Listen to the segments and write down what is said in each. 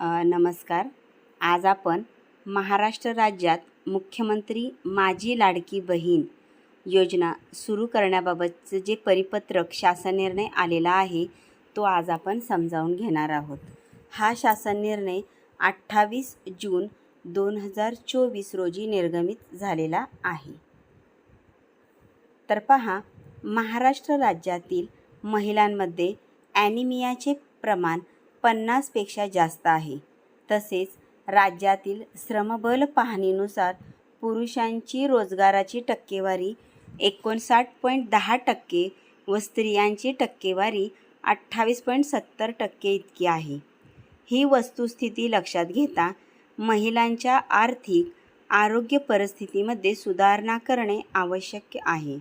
नमस्कार. आज आपण महाराष्ट्र राज्यात मुख्यमंत्री माझी लाडकी बहीण योजना सुरू करण्याबाबतचं जे परिपत्रक शासन निर्णय आलेला आहे तो आज आपण समजावून घेणार आहोत. हा शासन निर्णय अठ्ठावीस जून दोन हजार चोवीस रोजी निर्गमित झालेला आहे. तर पहा महाराष्ट्र राज्यातील महिलांमध्ये ॲनिमियाचे प्रमाण पन्नासपेक्षा जास्त आहे. तसेच राज्यातील श्रमबल पाहणीनुसार पुरुषांची रोजगाराची टक्केवारी एकोणसाठ पॉईंट दहा टक्के व स्त्रियांची टक्केवारी अठ्ठावीस पॉईंट सत्तर टक्के इतकी आहे. ही वस्तुस्थिती लक्षात घेता महिलांच्या आर्थिक आरोग्य परिस्थितीमध्ये सुधारणा करणे आवश्यक आहे.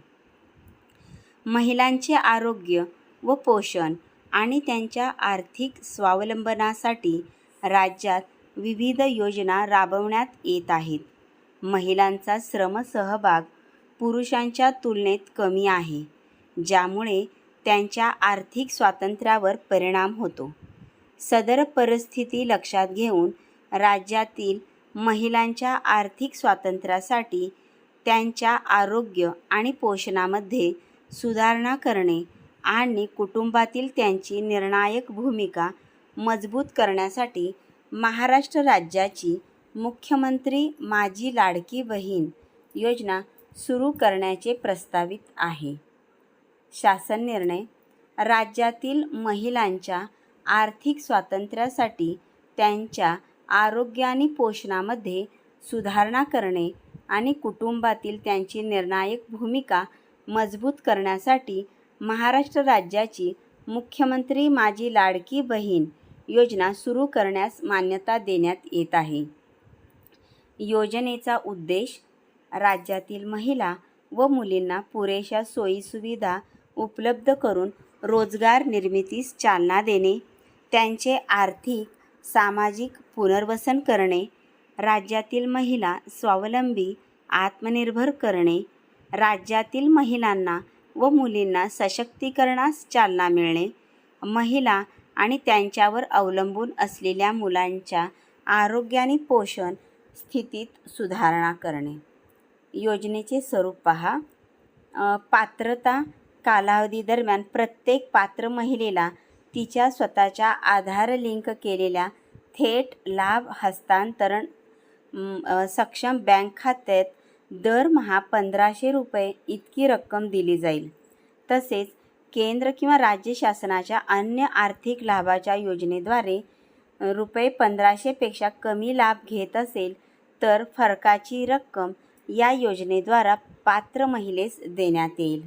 महिलांचे आरोग्य व पोषण आणि त्यांच्या आर्थिक स्वावलंबनासाठी राज्यात विविध योजना राबवण्यात येत आहेत. महिलांचा श्रमसहभाग पुरुषांच्या तुलनेत कमी आहे ज्यामुळे त्यांच्या आर्थिक स्वातंत्र्यावर परिणाम होतो. सदर परिस्थिती लक्षात घेऊन राज्यातील महिलांच्या आर्थिक स्वातंत्र्यासाठी त्यांच्या आरोग्य आणि पोषणामध्ये सुधारणा करणे आणि कुटुंबातील त्यांची निर्णायक भूमिका मजबूत करण्यासाठी महाराष्ट्र राज्याची मुख्यमंत्री माझी लाडकी बहीण योजना सुरू करण्याचे प्रस्तावित आहे. शासन निर्णय राज्यातील महिलांच्या आर्थिक स्वातंत्र्यासाठी त्यांच्या आरोग्य आणि पोषणामध्ये सुधारणा करणे आणि कुटुंबातील त्यांची निर्णायक भूमिका मजबूत करण्यासाठी महाराष्ट्र राज्याची मुख्यमंत्री माझी लाडकी बहीण योजना सुरू करण्यास मान्यता देण्यात येत आहे. योजनेचा उद्देश राज्यातील महिला व मुलींना पुरेशा सोयीसुविधा उपलब्ध करून रोजगार निर्मितीस चालना देणे त्यांचे आर्थिक सामाजिक पुनर्वसन करणे राज्यातील महिला स्वावलंबी आत्मनिर्भर करणे राज्यातील महिलांना व मुलींना सशक्तीकरणास चालना मिळणे महिला आणि त्यांच्यावर अवलंबून असलेल्या मुलांच्या आरोग्य आणि पोषण स्थितीत सुधारणा करणे. योजनेचे स्वरूप पहा. पात्रता कालावधी दरम्यान प्रत्येक पात्र महिलेला तिच्या स्वतःच्या आधार लिंक केलेल्या थेट लाभ हस्तांतरण सक्षम बँक खात्यात दरमहा पंधराशे रुपये इतकी रक्कम दिली जाईल. तसेच केंद्र किंवा राज्य शासनाच्या अन्य आर्थिक लाभाच्या योजनेद्वारे रुपये पंधराशेपेक्षा कमी लाभ घेत असेल तर फरकाची रक्कम या योजनेद्वारा पात्र महिलेस देण्यात येईल.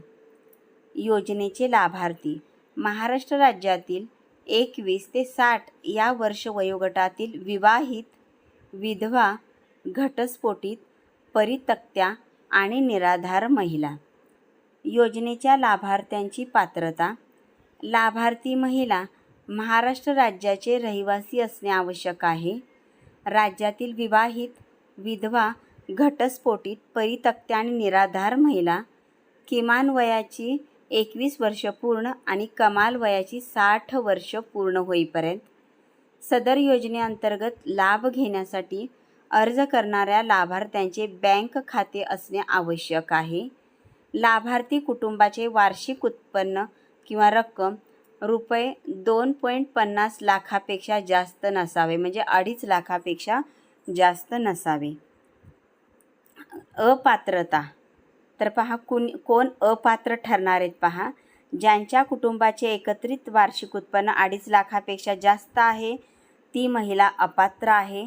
योजनेचे लाभार्थी महाराष्ट्र राज्यातील एकवीस ते साठ या वर्ष वयोगटातील विवाहित विधवा घटस्फोटित परितक्त्या आणि निराधार महिला. योजनेच्या लाभार्थ्यांची पात्रता. लाभार्थी महिला महाराष्ट्र राज्याचे रहिवासी असणे आवश्यक आहे. राज्यातील विवाहित विधवा घटस्फोटीत परितक्त्या आणि निराधार महिला किमान वयाची एकवीस वर्ष पूर्ण आणि कमाल वयाची साठ वर्ष पूर्ण होईपर्यंत सदर योजनेअंतर्गत लाभ घेण्यासाठी अर्ज करणाऱ्या लाभार्थ्यांचे बँक खाते असणे आवश्यक आहे. लाभार्थी कुटुंबाचे वार्षिक उत्पन्न किंवा रक्कम रुपये दोन पॉईंट पन्नास लाखापेक्षा जास्त नसावे म्हणजे अडीच लाखापेक्षा जास्त नसावे. अपात्रता. तर पहा कुण कोण अपात्र ठरणार आहेत पहा. ज्यांच्या कुटुंबाचे एकत्रित वार्षिक उत्पन्न अडीच लाखापेक्षा जास्त आहे ती महिला अपात्र आहे.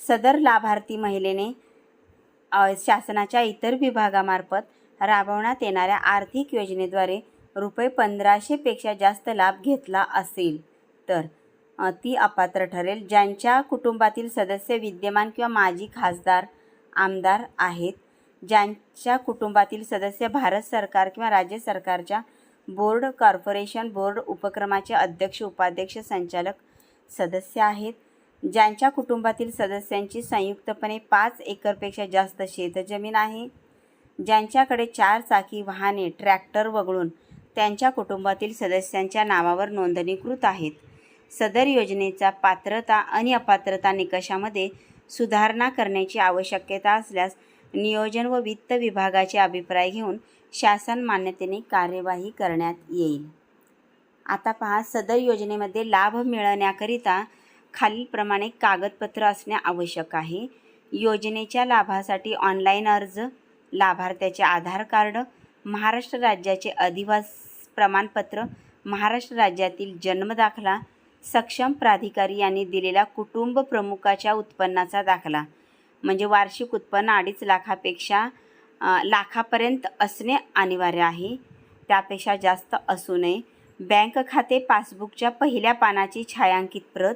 सदर लाभार्थी महिलेने शासनाच्या इतर विभागामार्फत राबवण्यात येणाऱ्या आर्थिक योजनेद्वारे रुपये पंधराशेपेक्षा जास्त लाभ घेतला असेल तर ती अपात्र ठरेल. ज्यांच्या कुटुंबातील सदस्य विद्यमान किंवा माजी खासदार आमदार आहेत ज्यांच्या कुटुंबातील सदस्य भारत सरकार किंवा राज्य सरकारच्या बोर्ड कॉर्पोरेशन बोर्ड उपक्रमाचे अध्यक्ष उपाध्यक्ष संचालक सदस्य आहेत ज्यांच्या कुटुंबातील सदस्यांची संयुक्तपणे पाच एकरपेक्षा जास्त शेतजमीन आहे ज्यांच्याकडे चार चाकी वाहने ट्रॅक्टर वगळून त्यांच्या कुटुंबातील सदस्यांच्या नावावर नोंदणीकृत आहेत. सदर योजनेचा पात्रता आणि अपात्रता निकषामध्ये सुधारणा करण्याची आवश्यकता असल्यास नियोजन व वित्त विभागाचे अभिप्राय घेऊन शासन मान्यतेने कार्यवाही करण्यात येईल. आता पहा सदर योजनेमध्ये लाभ मिळवण्याकरिता खालीलप्रमाणे कागदपत्र असणे आवश्यक आहे. योजनेच्या लाभासाठी ऑनलाईन अर्ज लाभार्थ्याचे आधार कार्ड महाराष्ट्र राज्याचे अधिवास प्रमाणपत्र महाराष्ट्र राज्यातील जन्मदाखला सक्षम प्राधिकारी यांनी दिलेला कुटुंब प्रमुखाच्या उत्पन्नाचा दाखला. म्हणजे वार्षिक उत्पन्न अडीच लाखापेक्षा लाखापर्यंत असणे अनिवार्य आहे. त्यापेक्षा जास्त असू नये. बँक खाते पासबुकच्या पहिल्या पानाची छायांकित प्रत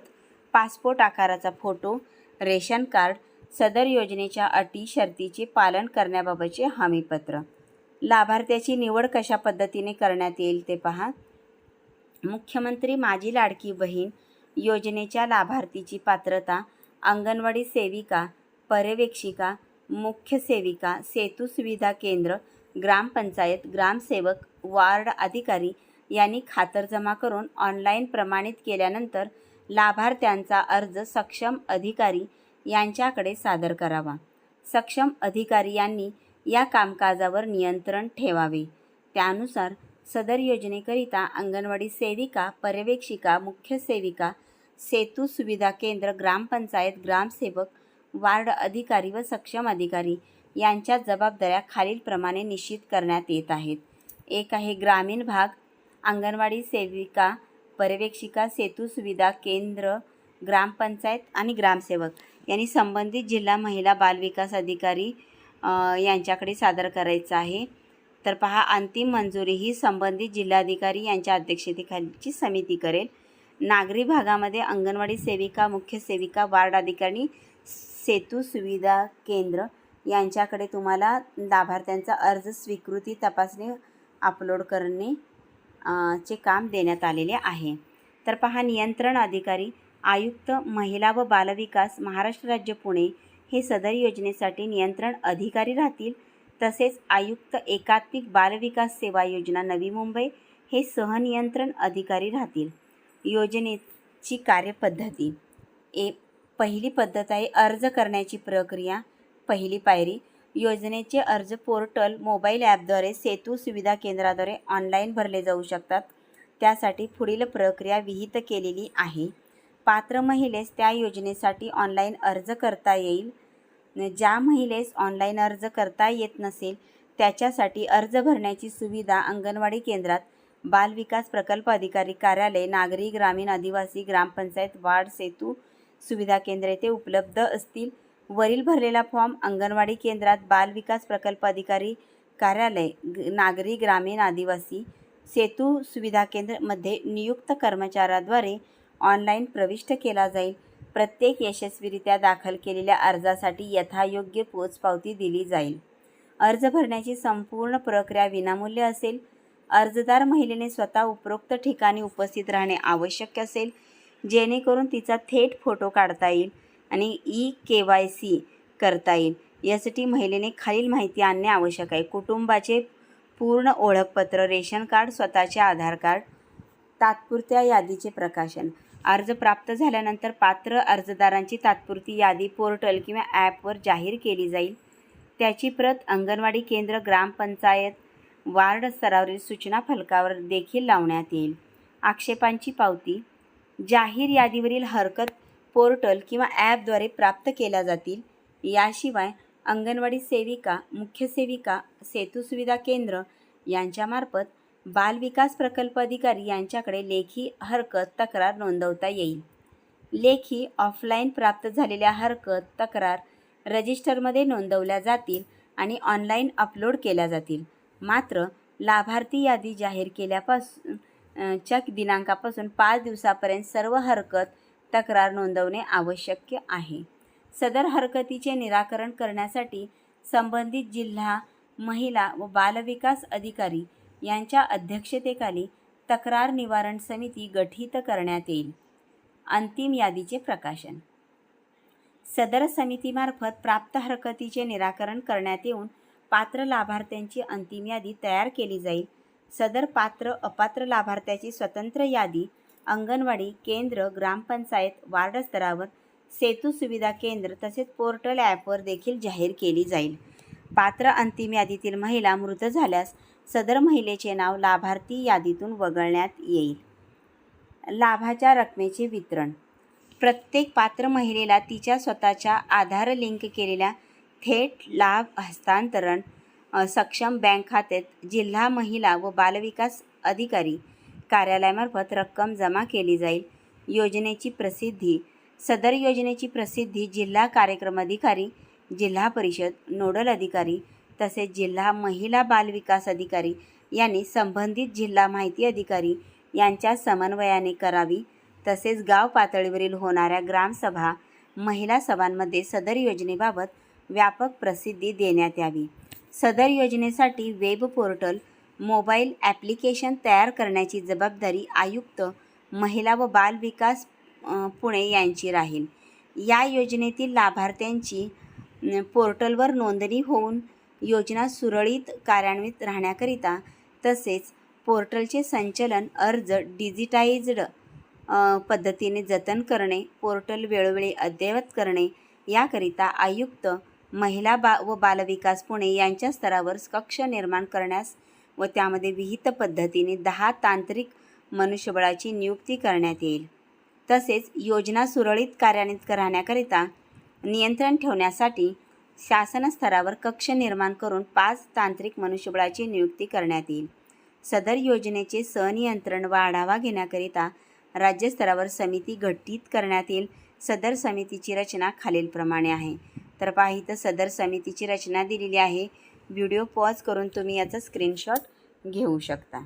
पासपोर्ट आकाराचा फोटो रेशन कार्ड सदर योजनेच्या अटी शर्तीचे पालन करण्याबाबतचे हमीपत्र. लाभार्थ्याची निवड कशा पद्धतीने करण्यात येईल ते पहा. मुख्यमंत्री माझी लाडकी बहीण योजनेच्या लाभार्थीची पात्रता अंगणवाडी सेविका पर्यवेक्षिका मुख्य सेविका सेतू सुविधा केंद्र ग्रामपंचायत ग्रामसेवक वार्ड अधिकारी यांनी खातरजमा करून ऑनलाईन प्रमाणित केल्यानंतर लाभार्थ्यांचा अर्ज सक्षम अधिकारी यांच्याकडे सादर करावा. सक्षम अधिकारी यांनी या कामकाजावर नियंत्रण ठेवावे. त्यानुसार सदर योजनेकरिता अंगणवाडी सेविका पर्यवेक्षिका मुख्य सेविका सेतू सुविधा केंद्र ग्रामपंचायत ग्रामसेवक वार्ड अधिकारी व सक्षम अधिकारी यांच्या जबाबदाऱ्या खालीलप्रमाणे निश्चित करण्यात येत आहेत. एक आहे ग्रामीण भाग अंगणवाडी सेविका पर्यवेक्षिका सेतू सुविधा केंद्र ग्रामपंचायत आणि ग्रामसेवक यांनी संबंधित जिल्हा महिला बालविकास अधिकारी यांच्याकडे सादर करायचं आहे. तर पहा अंतिम मंजुरी ही संबंधित जिल्हाधिकारी यांच्या अध्यक्षतेखालीची समिती करेल. नागरी भागामध्ये अंगणवाडी सेविका मुख्य सेविका वार्ड अधिकारी सेतू सुविधा केंद्र यांच्याकडे तुम्हाला लाभार्थ्यांचा अर्ज स्वीकृती तपासणी अपलोड करणे चे काम देण्यात आलेले आहे. तर पहा नियंत्रण अधिकारी आयुक्त महिला व बालविकास महाराष्ट्र राज्य पुणे हे सदर योजनेसाठी नियंत्रण अधिकारी राहतील. तसेच आयुक्त एकात्मिक बालविकास सेवा योजना नवी मुंबई हे सहनियंत्रण अधिकारी राहतील. योजनेची कार्यपद्धती. ए पहिली पद्धत आहे अर्ज करण्याची प्रक्रिया. पहिली पायरी योजनेचे अर्ज पोर्टल मोबाईल ॲपद्वारे सेतू सुविधा केंद्राद्वारे ऑनलाईन भरले जाऊ शकतात. त्यासाठी पुढील प्रक्रिया विहित केलेली आहे. पात्र महिलेस त्या योजनेसाठी ऑनलाईन अर्ज करता येईल. ज्या महिलेस ऑनलाईन अर्ज करता येत नसेल त्याच्यासाठी अर्ज भरण्याची सुविधा अंगणवाडी केंद्रात बालविकास प्रकल्प अधिकारी कार्यालय नागरी ग्रामीण आदिवासी ग्रामपंचायत वार्ड सेतू सुविधा केंद्र येथे उपलब्ध असतील. वरील भरलेला फॉर्म अंगणवाडी केंद्रात बालविकास प्रकल्प अधिकारी कार्यालय ग- नागरी ग्रामीण आदिवासी सेतू सुविधा केंद्रमध्ये नियुक्त कर्मचाऱ्याद्वारे ऑनलाईन प्रविष्ट केला जाईल. प्रत्येक यशस्वीरित्या दाखल केलेल्या अर्जासाठी यथायोग्य पोचपावती दिली जाईल. अर्ज भरण्याची संपूर्ण प्रक्रिया विनामूल्य असेल. अर्जदार महिलेने स्वतः उपरोक्त ठिकाणी उपस्थित राहणे आवश्यक असेल. जेणेकरून तिचा थेट फोटो काढता येईल. आणि ई के वाय सी करता येईल. यासाठी महिलेने खालील माहिती आणणे आवश्यक आहे. कुटुंबाचे पूर्ण ओळखपत्र रेशन कार्ड स्वतःचे आधार कार्ड तात्पुरत्या यादीचे प्रकाशन. अर्ज प्राप्त झाल्यानंतर पात्र अर्जदारांची तात्पुरती यादी पोर्टल किंवा ॲपवर जाहीर केली जाईल. त्याची प्रत अंगणवाडी केंद्र ग्रामपंचायत वार्ड स्तरावरील सूचना फलकावर देखील लावण्यात येईल. आक्षेपांची पावती. जाहीर यादीवरील हरकत पोर्टल किंवा ॲपद्वारे प्राप्त केल्या जातील. याशिवाय अंगणवाडी सेविका मुख्य सेविका सेतू सुविधा केंद्र यांच्यामार्फत बालविकास प्रकल्प अधिकारी यांच्याकडे लेखी हरकत तक्रार नोंदवता येईल. लेखी ऑफलाईन प्राप्त झालेल्या हरकत तक्रार रजिस्टरमध्ये नोंदवल्या जातील आणि ऑनलाईन अपलोड केल्या जातील. मात्र लाभार्थी यादी जाहीर केल्यापासून च्या दिनांकापासून पाच दिवसापर्यंत सर्व हरकत तक्रार नोंदवणे आवश्यक आहे. सदर हरकतीचे निराकरण करण्यासाठी संबंधित जिल्हा महिला व बालविकास अधिकारी यांच्या अध्यक्षतेखाली तक्रार निवारण समिती गठीत करण्यात येईल. अंतिम यादीचे प्रकाशन. सदर समितीमार्फत प्राप्त हरकतीचे निराकरण करण्यात येऊन पात्र लाभार्थ्यांची अंतिम यादी तयार केली जाईल. सदर पात्र अपात्र लाभार्थ्याची स्वतंत्र यादी अंगणवाडी केंद्र ग्रामपंचायत वार्ड स्तरावर सेतू सुविधा केंद्र तसेच पोर्टल ॲपवर देखील जाहीर केली जाईल. पात्र अंतिम यादीतील महिला मृत झाल्यास सदर महिलेचे नाव लाभार्थी यादीतून वगळण्यात येईल. लाभाच्या रकमेचे वितरण. प्रत्येक पात्र महिलेला तिच्या स्वतःच्या आधार लिंक केलेल्या थेट लाभ हस्तांतरण सक्षम बँक खात्यात जिल्हा महिला व बालविकास अधिकारी कार्यालयामार्फत रक्कम जमा केली जाईल. योजनेची प्रसिद्धी. सदर योजनेची प्रसिद्धी जिल्हा कार्यक्रम अधिकारी जिल्हा परिषद नोडल अधिकारी तसेच जिल्हा महिला बाल विकास अधिकारी यांनी संबंधित जिल्हा माहिती अधिकारी यांच्या समन्वयाने करावी. तसेच गाव पातळीवरील होणाऱ्या ग्रामसभा महिला सभांमध्ये सदर योजनेबाबत व्यापक प्रसिद्धी देण्यात यावी. सदर योजनेसाठी वेब पोर्टल मोबाईल ॲप्लिकेशन तयार करण्याची जबाबदारी आयुक्त महिला व बाल विकास पुणे यांची राहील. या योजनेतील लाभार्थ्यांची पोर्टलवर नोंदणी होऊन योजना सुरळीत कार्यान्वित राहण्याकरिता तसेच पोर्टलचे संचलन अर्ज डिजिटाइज्ड पद्धतीने जतन करणे पोर्टल वेळोवेळी अद्ययावत करणे याकरिता आयुक्त महिला बा व बालविकास पुणे यांच्या स्तरावर कक्ष निर्माण करण्यास व त्यामध्ये विहित पद्धतीने दहा तांत्रिक मनुष्यबळाची नियुक्ती करण्यात येईल. तसेच योजना सुरळीत कार्यान्वित राहण्याकरिता नियंत्रण ठेवण्यासाठी शासनस्तरावर कक्ष निर्माण करून पाच तांत्रिक मनुष्यबळाची नियुक्ती करण्यात येईल. सदर योजनेचे सनियंत्रण व आढावा घेण्याकरिता राज्यस्तरावर समिती गठीत करण्यात येईल. सदर समितीची रचना खालीलप्रमाणे आहे. तर पाहिजे सदर समितीची रचना दिलेली आहे. व्हिडिओ पॉज करून तुम्ही याचा स्क्रीनशॉट घेऊ शकता.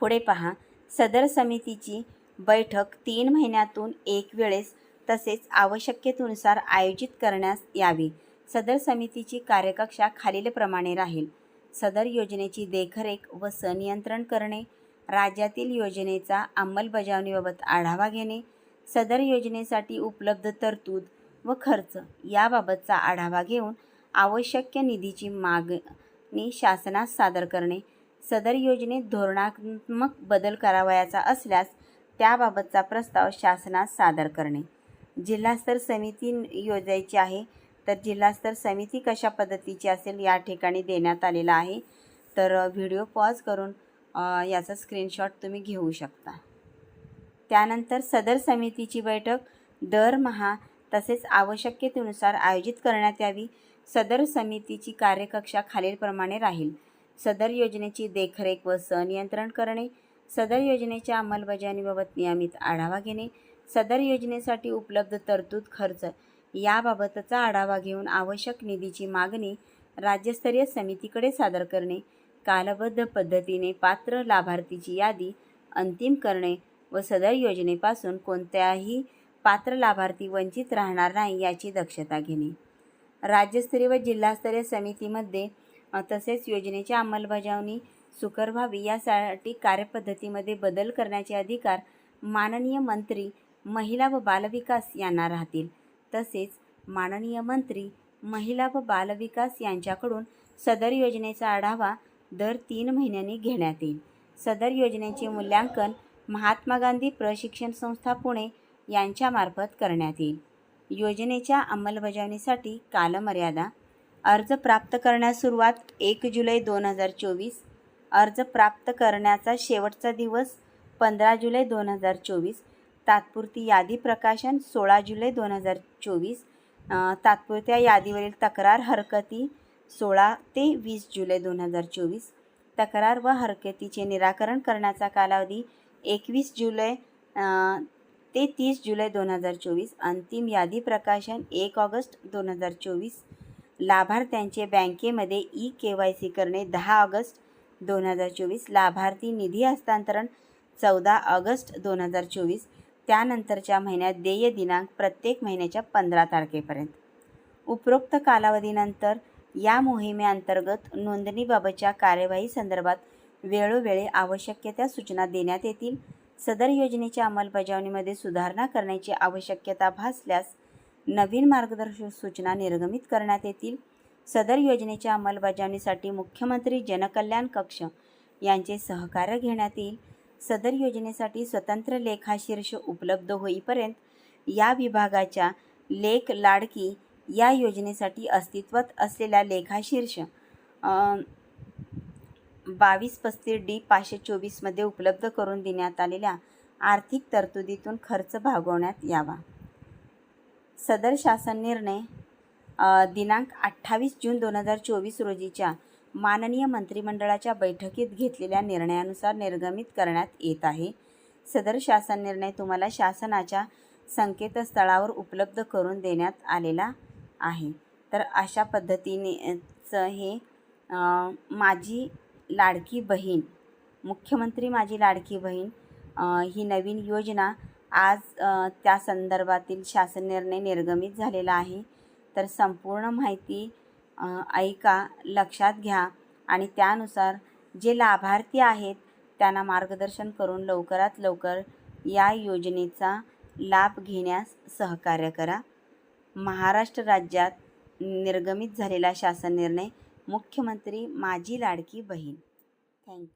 पुढे पहा सदर समितीची बैठक तीन महिन्यातून एक वेळेस तसेच आवश्यकतेनुसार आयोजित करण्यास यावी. सदर समितीची कार्यकक्षा खालीलप्रमाणे राहील. सदर योजनेची देखरेख व संनियंत्रण करणे राज्यातील योजनेचा अंमलबजावणीबाबत आढावा घेणे सदर योजनेसाठी उपलब्ध तरतूद व खर्च याबाबतचा आढावा घेऊन आवश्यक निधीची मागणी शासनास सादर करणे सदर योजनेत धोरणात्मक बदल करावयाचा असल्यास त्याबाबतचा प्रस्ताव शासनास सादर करणे. जिल्हास्तर समिती योजायची आहे तर जिल्हास्तर समिती कशा पद्धतीची असेल या ठिकाणी देण्यात आलेला आहे. तर व्हिडिओ पॉज करून याचा स्क्रीनशॉट तुम्ही घेऊ शकता. त्यानंतर सदर समितीची बैठक दरमहा तसेच आवश्यकतेनुसार आयोजित करण्यात यावी. सदर समितीची कार्यकक्षा खालीलप्रमाणे राहील. सदर योजनेची देखरेख व संनियंत्रण करणे सदर योजनेच्या अंमलबजावणीबाबत नियमित आढावा घेणे सदर योजनेसाठी उपलब्ध तरतूद खर्च याबाबतचा आढावा घेऊन आवश्यक निधीची मागणी राज्यस्तरीय समितीकडे सादर करणे कालबद्ध पद्धतीने पात्र लाभार्थीची यादी अंतिम करणे व सदर योजनेपासून कोणत्याही पात्र लाभार्थी वंचित राहणार नाही याची दक्षता घेणे. राज्यस्तरीय व जिल्हास्तरीय समितीमध्ये तसेच योजनेची अंमलबजावणी सुकर व्हावी यासाठी कार्यपद्धतीमध्ये बदल करण्याचे अधिकार माननीय मंत्री महिला व बालविकास यांना राहतील. तसेच माननीय मंत्री महिला व बालविकास यांच्याकडून सदर योजनेचा आढावा दर तीन महिन्यांनी घेण्यात येईल. सदर योजनेचे मूल्यांकन महात्मा गांधी प्रशिक्षण संस्था पुणे यांच्यामार्फत करण्यात येईल. योजनेच्या अंमलबजावणीसाठी कालमर्यादा. अर्ज प्राप्त करण्यास सुरुवात एक जुलै दोन हजार चोवीस. अर्ज प्राप्त करण्याचा शेवटचा दिवस पंधरा जुलै दोन हजार चोवीस. तात्पुरती यादी प्रकाशन सोळा जुलै दोन हजार चोवीस. तात्पुरत्या यादीवरील तक्रार हरकती सोळा ते वीस जुलै दोन हजार चोवीस. तक्रार व हरकतीचे निराकरण करण्याचा कालावधी एकवीस जुलै ते तीस जुलै दोन हजार चोवीस. अंतिम यादी प्रकाशन एक ऑगस्ट दोन हजार चोवीस. लाभार्थ्यांचे बँकेमध्ये ई के वाय सी करणे दहा ऑगस्ट दोन हजार चोवीस. लाभार्थी निधी हस्तांतरण चौदा ऑगस्ट दोन हजार चोवीस. त्यानंतरच्या महिन्यात देय दिनांक प्रत्येक महिन्याच्या पंधरा तारखेपर्यंत. उपरोक्त कालावधीनंतर या मोहिमेअंतर्गत नोंदणीबाबतच्या कार्यवाही संदर्भात वेळोवेळी आवश्यक त्या सूचना देण्यात येतील. सदर योजनेच्या अंमलबजावणीमध्ये सुधारणा करण्याची आवश्यकता भासल्यास नवीन मार्गदर्शक सूचना निर्गमित करण्यात येतील. सदर योजनेच्या अंमलबजावणीसाठी मुख्यमंत्री जनकल्याण कक्ष यांचे सहकार्य घेण्यात येईल. सदर योजनेसाठी स्वतंत्र लेखाशीर्ष उपलब्ध होईपर्यंत या विभागाच्या लेख लाडकी या योजनेसाठी अस्तित्वात असलेल्या लेखाशीर्ष बावीस पस्तीस डी पाचशे चोवीसमध्ये उपलब्ध करून देण्यात आलेल्या आर्थिक तरतुदीतून खर्च भागवण्यात यावा. सदर शासन निर्णय दिनांक अठ्ठावीस जून दोन हजार चोवीस रोजीच्या माननीय मंत्रिमंडळाच्या बैठकीत घेतलेल्या निर्णयानुसार निर्गमित करण्यात येत आहे. सदर शासन निर्णय तुम्हाला शासनाच्या संकेतस्थळावर उपलब्ध करून देण्यात आलेला आहे. तर अशा पद्धतीनेचं हे माझी लाडकी बहीण मुख्यमंत्री माझी लाडकी बहीण ही नवीन योजना आज त्या संदर्भातील शासन निर्णय निर्गमित झालेला आहे. तर संपूर्ण माहिती ऐका लक्षात घ्या आणि त्यानुसार जे लाभार्थी आहेत त्यांना मार्गदर्शन करून लवकरात लवकर या योजनेचा लाभ घेण्यास सहकार्य करा. महाराष्ट्र राज्यात निर्गमित झालेला शासन निर्णय मुख्यमंत्री माझी लाडकी बहीण. थँक्यू